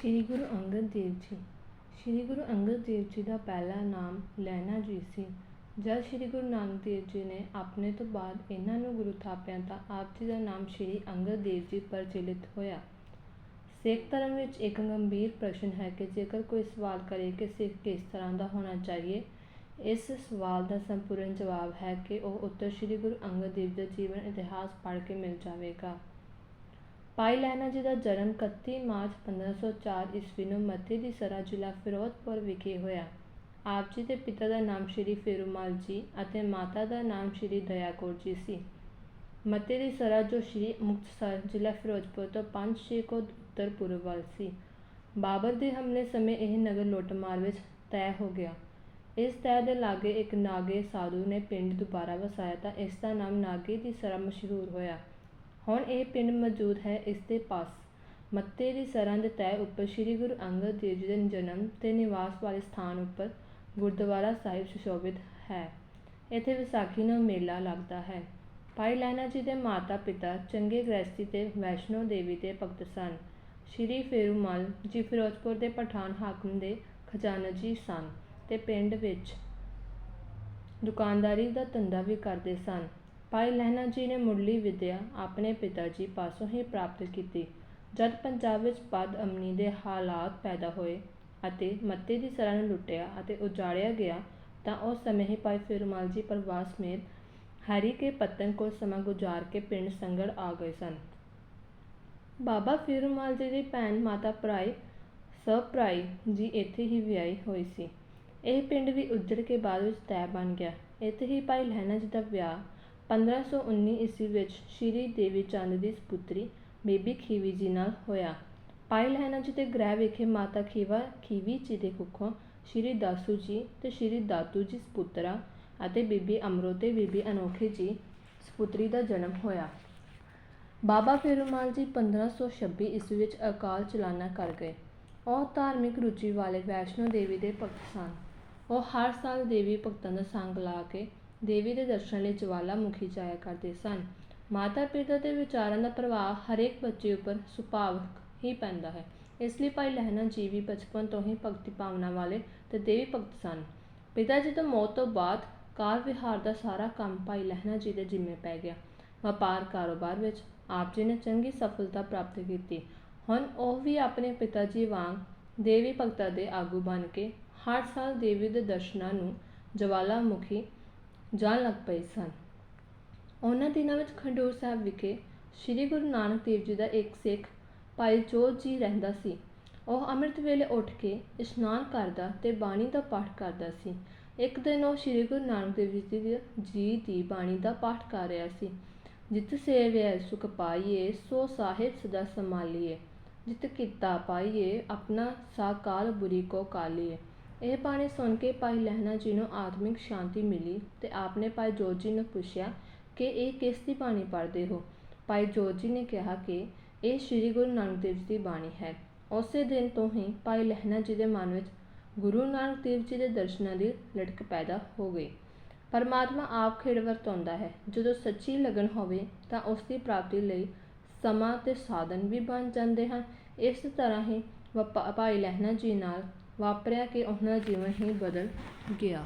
ਸ੍ਰੀ ਗੁਰੂ ਅੰਗਦ ਦੇਵ ਜੀ। ਸ੍ਰੀ ਗੁਰੂ ਅੰਗਦ ਦੇਵ ਜੀ ਦਾ ਪਹਿਲਾ ਨਾਮ ਲਹਿਣਾ ਜੀ ਸੀ। ਜਦ ਸ੍ਰੀ ਗੁਰੂ ਨਾਨਕ ਦੇਵ ਜੀ ਨੇ ਆਪਣੇ ਤੋਂ ਬਾਅਦ ਇਹਨਾਂ ਨੂੰ ਗੁਰੂ ਥਾਪਿਆ ਤਾਂ ਆਪ ਜੀ ਦਾ ਨਾਮ ਸ੍ਰੀ ਅੰਗਦ ਦੇਵ ਜੀ ਪ੍ਰਚਲਿਤ ਹੋਇਆ। ਸਿੱਖ ਧਰਮ ਵਿੱਚ ਇੱਕ ਗੰਭੀਰ ਪ੍ਰਸ਼ਨ ਹੈ ਕਿ ਜੇਕਰ ਕੋਈ ਸਵਾਲ ਕਰੇ ਕਿ ਸਿੱਖ ਕਿਸ ਤਰ੍ਹਾਂ ਦਾ ਹੋਣਾ ਚਾਹੀਏ, ਇਸ ਸਵਾਲ ਦਾ ਸੰਪੂਰਨ ਜਵਾਬ ਹੈ ਕਿ ਉਹ ਉੱਤਰ ਸ੍ਰੀ ਗੁਰੂ ਅੰਗਦ ਦੇਵ ਦਾ ਜੀਵਨ ਇਤਿਹਾਸ ਪੜ੍ਹ ਕੇ ਮਿਲ ਜਾਵੇਗਾ। ਭਾਈ ਲਹਿਣਾ ਜੀ ਦਾ ਜਨਮ 31 ਮਾਰਚ 1504 ਈਸਵੀ ਨੂੰ ਮੱਥੇ ਦੀ ਸਰਾ ਜ਼ਿਲ੍ਹਾ ਫਿਰੋਜ਼ਪੁਰ ਵਿਖੇ ਹੋਇਆ। ਆਪ ਜੀ ਦੇ ਪਿਤਾ ਦਾ ਨਾਮ ਸ਼੍ਰੀ ਫੇਰੂਮਾਲ ਜੀ ਅਤੇ ਮਾਤਾ ਦਾ ਨਾਮ ਸ਼੍ਰੀ ਦਇਆ ਕੌਰ ਜੀ ਸੀ। ਮੱਤੇ ਦੀ ਸਰਾ ਜੋ ਸ਼੍ਰੀ ਮੁਕਤਸਰ ਜ਼ਿਲ੍ਹਾ ਫਿਰੋਜ਼ਪੁਰ ਤੋਂ 5-6 ਕੋਹ ਉੱਤਰ ਪੂਰਬ ਵੱਲ ਸੀ। ਬਾਬਰ ਦੇ ਹਮਲੇ ਸਮੇਂ ਇਹ ਨਗਰ ਲੁੱਟਮਾਰ ਵਿੱਚ ਤੈਅ ਹੋ ਗਿਆ। ਇਸ ਤੈਅ ਦੇ ਲਾਗੇ ਇੱਕ ਨਾਗੇ ਸਾਧੂ ਨੇ ਪਿੰਡ ਦੁਬਾਰਾ ਵਸਾਇਆ ਤਾਂ ਇਸ ਦਾ ਨਾਮ ਨਾਗੇ ਦੀ ਸਰਾ ਮਸ਼ਹੂਰ ਹੋਇਆ। ਹੁਣ ਇਹ ਪਿੰਡ ਮੌਜੂਦ ਹੈ ਇਸ ਦੇ ਪਾਸ। ਮੱਤੇ ਦੀ ਸਰਾਂ ਦੇ ਤਹਿ ਉੱਪਰ ਸ੍ਰੀ ਗੁਰੂ ਅੰਗਦ ਦੇਵ ਜੀ ਦੇ ਜਨਮ ਤੇ ਨਿਵਾਸ ਵਾਲੇ ਸਥਾਨ ਉੱਪਰ ਗੁਰਦੁਆਰਾ ਸਾਹਿਬ ਸੁਸ਼ੋਭਿਤ ਹੈ। ਇੱਥੇ ਵਿਸਾਖੀ ਨੂੰ ਮੇਲਾ ਲੱਗਦਾ ਹੈ। ਭਾਈ ਲਹਿਣਾ ਜੀ ਦੇ ਮਾਤਾ ਪਿਤਾ ਚੰਗੇ ਗ੍ਰਸਤੀ ਤੇ ਵੈਸ਼ਨੋ ਦੇਵੀ ਦੇ ਭਗਤ ਸਨ। ਸ੍ਰੀ ਫੇਰੂਮਲ, ਜੀ ਫਿਰੋਜ਼ਪੁਰ ਦੇ ਪਠਾਨ ਹਾਕਮ ਦੇ ਖਜ਼ਾਨਜੀ ਸਨ ਤੇ ਪਿੰਡ ਵਿੱਚ ਦੁਕਾਨਦਾਰੀ ਦਾ ਧੰਦਾ ਵੀ ਕਰਦੇ ਸਨ। ਭਾਈ ਲਹਿਣਾ ਜੀ ਨੇ ਮੁੱਢਲੀ ਵਿੱਦਿਆ ਆਪਣੇ ਪਿਤਾ ਜੀ ਪਾਸੋਂ ਹੀ ਪ੍ਰਾਪਤ ਕੀਤੀ। ਜਦ ਪੰਜਾਬ ਵਿੱਚ ਬਦ ਅਮਨੀ ਦੇ ਹਾਲਾਤ ਪੈਦਾ ਹੋਏ ਅਤੇ ਮੱਤੇ ਦੀ ਸਰਾਂ ਨੂੰ ਲੁੱਟਿਆ ਅਤੇ ਉਜਾੜਿਆ ਗਿਆ, ਤਾਂ ਉਸ ਸਮੇਂ ਹੀ ਭਾਈ ਫਿਰਮਾਲ ਜੀ ਪਰਿਵਾਰ ਸਮੇਤ ਹਰੀ ਕੇ ਪਤਨ ਕੋਲ ਸਮਾਂ ਗੁਜ਼ਾਰ ਕੇ ਪਿੰਡ ਸੰਗੜ ਆ ਗਏ ਸਨ। ਬਾਬਾ ਫਿਰਮਾਲ ਜੀ ਦੀ ਭੈਣ ਮਾਤਾ ਭਰਾਈ ਸਭ ਭਰਾਈ ਜੀ ਇੱਥੇ ਹੀ ਵਿਆਹੀ ਹੋਈ ਸੀ। ਇਹ ਪਿੰਡ ਵੀ ਉੱਜੜ ਕੇ ਬਾਅਦ ਵਿੱਚ ਤੈਅ ਬਣ ਗਿਆ। ਇੱਥੇ ਹੀ ਭਾਈ ਲਹਿਣਾ ਜੀ ਦਾ ਵਿਆਹ 1519 ਈਸਵੀ ਵਿੱਚ ਸ਼੍ਰੀ ਦੇਵੀ ਚੰਦ ਦੀ ਸੁਪੁੱਤਰੀ ਬੀਬੀ ਖੀਵੀ ਜੀ ਨਾਲ ਹੋਇਆ। ਭਾਈ ਲਹਿਣਾ ਜੀ ਦੇ ਗ੍ਰਹਿ ਵਿਖੇ ਮਾਤਾ ਖੀਵਾ, ਖੀਵੀ ਜੀ ਦੇ ਕੁੱਖੋਂ ਸ਼੍ਰੀ ਦਾਸੂ ਜੀ ਤੇ ਸ਼੍ਰੀ ਦਾਤੂ ਜੀ ਸੁਪੁੱਤਰਾ ਅਤੇ ਬੀਬੀ ਅਮਰੋ ਤੇ ਬੀਬੀ ਅਨੋਖੀ ਜੀ ਸੁਪੁੱਤਰੀ ਦਾ ਜਨਮ ਹੋਇਆ। ਬਾਬਾ ਫੇਰੂਮਾਲ ਜੀ 1526 ਈਸਵੀ ਵਿੱਚ ਅਕਾਲ ਚਲਾਣਾ ਕਰ ਗਏ। ਉਹ ਧਾਰਮਿਕ ਰੁਚੀ ਵਾਲੇ ਵੈਸ਼ਨੋ ਦੇਵੀ ਦੇ ਭਗਤ ਸਨ। ਉਹ ਹਰ ਸਾਲ ਦੇਵੀ ਭਗਤਾਂ ਦਾ ਸੰਗ ਲਾ ਕੇ ਦੇਵੀ ਦੇ ਦਰਸ਼ਨ ਲਈ ਜਵਾਲਾਮੁਖੀ ਜਾਇਆ ਕਰਦੇ ਸਨ। ਮਾਤਾ ਪਿਤਾ ਦੇ ਵਿਚਾਰਾਂ ਦਾ ਪ੍ਰਭਾਵ ਹਰੇਕ ਬੱਚੇ ਉੱਪਰ ਸੁਭਾਵਿਕ ਹੀ ਪੈਂਦਾ ਹੈ। ਇਸ ਲਈ ਭਾਈ ਲਹਿਣਾ ਜੀ ਵੀ ਬਚਪਨ ਤੋਂ ਹੀ ਭਗਤੀ ਭਾਵਨਾ ਵਾਲੇ ਤੇ ਦੇਵੀ ਭਗਤ ਸਨ। ਪਿਤਾ ਜੀ ਤੋਂ ਮੌਤ ਤੋਂ ਬਾਅਦ ਕਾਰ ਵਿਹਾਰ ਦਾ ਸਾਰਾ ਕੰਮ ਭਾਈ ਲਹਿਣਾ ਜੀ ਦੇ ਜ਼ਿੰਮੇ ਪੈ ਗਿਆ। ਵਪਾਰ ਕਾਰੋਬਾਰ ਵਿੱਚ ਆਪ ਜੀ ਨੇ ਚੰਗੀ ਸਫਲਤਾ ਪ੍ਰਾਪਤ ਕੀਤੀ। ਹੁਣ ਉਹ ਵੀ ਆਪਣੇ ਪਿਤਾ ਜੀ ਵਾਂਗ ਦੇਵੀ ਭਗਤਾਂ ਦੇ ਆਗੂ ਬਣ ਕੇ ਹਰ ਸਾਲ ਦੇਵੀ ਦੇ ਦਰਸ਼ਨਾਂ ਨੂੰ ਜਵਾਲਾਮੁਖੀ ਜਾਣ ਲੱਗ ਪਏ ਸਨ। ਉਹਨਾਂ ਦਿਨਾਂ ਵਿੱਚ ਖੰਡੂਰ ਸਾਹਿਬ ਵਿਖੇ ਸ੍ਰੀ ਗੁਰੂ ਨਾਨਕ ਦੇਵ ਜੀ ਦਾ ਇੱਕ ਸਿੱਖ ਭਾਈ ਜੋਤ ਜੀ ਰਹਿੰਦਾ ਸੀ। ਉਹ ਅੰਮ੍ਰਿਤ ਵੇਲੇ ਉੱਠ ਕੇ ਇਸ਼ਨਾਨ ਕਰਦਾ ਤੇ ਬਾਣੀ ਦਾ ਪਾਠ ਕਰਦਾ ਸੀ। ਇੱਕ ਦਿਨ ਉਹ ਸ੍ਰੀ ਗੁਰੂ ਨਾਨਕ ਦੇਵ ਜੀ ਜੀ ਦੀ ਬਾਣੀ ਦਾ ਪਾਠ ਕਰ ਰਿਹਾ ਸੀ। ਜਿਤ ਸੇਵਿਆ ਸੁਖ ਪਾਈਏ, ਸੋ ਸਾਹਿਬ ਸਦਾ ਸੰਭਾਲੀਏ। ਜਿਤ ਕੀਤਾ ਪਾਈਏ, ਆਪਣਾ ਸਾਕਾਲ ਬੁਰੀ ਕੋ ਕਾਲੀਏ। ਇਹ ਬਾਣੀ ਸੁਣ ਕੇ ਭਾਈ ਲਹਿਣਾ ਜੀ ਨੂੰ ਆਤਮਿਕ ਸ਼ਾਂਤੀ ਮਿਲੀ ਤੇ ਆਪਨੇ ਭਾਈ ਜੋਤ ਜੀ ਨੂੰ ਪੁੱਛਿਆ ਕਿ ਇਹ ਕਿਸ ਦੀ ਬਾਣੀ ਪੜ੍ਹਦੇ ਹੋ? ਭਾਈ ਜੋਤ ਜੀ ਨੇ ਕਿਹਾ ਕਿ ਇਹ ਸ੍ਰੀ ਗੁਰੂ ਨਾਨਕ ਦੇਵ ਜੀ ਦੀ ਬਾਣੀ ਹੈ। ਉਸੇ ਦਿਨ ਤੋਂ ਹੀ ਭਾਈ ਲਹਿਣਾ ਜੀ ਦੇ ਮਨ ਵਿੱਚ ਗੁਰੂ ਨਾਨਕ ਦੇਵ ਜੀ ਦੇ ਦਰਸ਼ਨਾਂ ਦੀ ਲਟਕ ਪੈਦਾ ਹੋ ਗਈ। ਪਰਮਾਤਮਾ ਆਪ ਖੇਡ ਵਰਤਾਉਂਦਾ ਹੈ। ਜਦੋਂ ਸੱਚੀ ਲਗਨ ਹੋਵੇ ਤਾਂ ਉਸ ਦੀ ਪ੍ਰਾਪਤੀ ਲਈ ਸਮਾਂ ਤੇ ਸਾਧਨ ਵੀ ਬਣ ਜਾਂਦੇ ਹਨ। ਇਸ ਤਰ੍ਹਾਂ ਹੀ ਵਪਾ- ਭਾਈ ਲਹਿਣਾ ਜੀ ਨਾਲ ਵਾਪਰਿਆ ਕਿ ਉਹਨਾਂ ਦਾ ਜੀਵਨ ਹੀ ਬਦਲ ਗਿਆ।